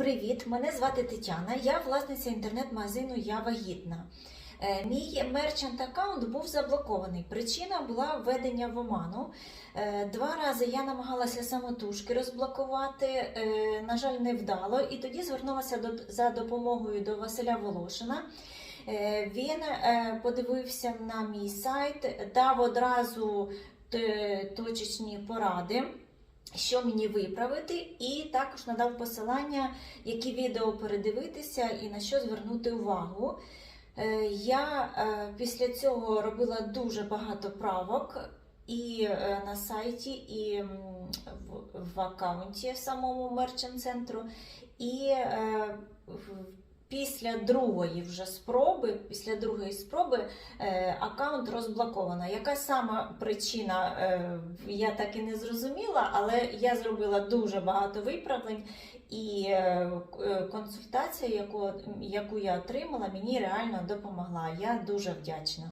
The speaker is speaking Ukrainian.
Привіт, мене звати Тетяна. Я власниця інтернет-магазину Я вагітна. Е, Мій мерчант аккаунт був заблокований. Причина була введення в оману. Е, Два рази я намагалася самотужки розблокувати, е, на жаль, не вдало. І тоді звернулася за допомогою до Василя Волошина. Він подивився на мій сайт, дав одразу точечні поради. Що мені виправити, і також надав посилання, які відео передивитися і на що звернути увагу. Е, Я е, після цього робила дуже багато правок і е, на сайті, і в, аккаунті самому мерчант центру. І після другої вже спроби, після другої спроби е, аккаунт розблоковано. Яка сама причина, е, я так і не зрозуміла, але я зробила дуже багато виправлень, і е, е, консультація, яку, яку я отримала, мені реально допомогла. Я дуже вдячна.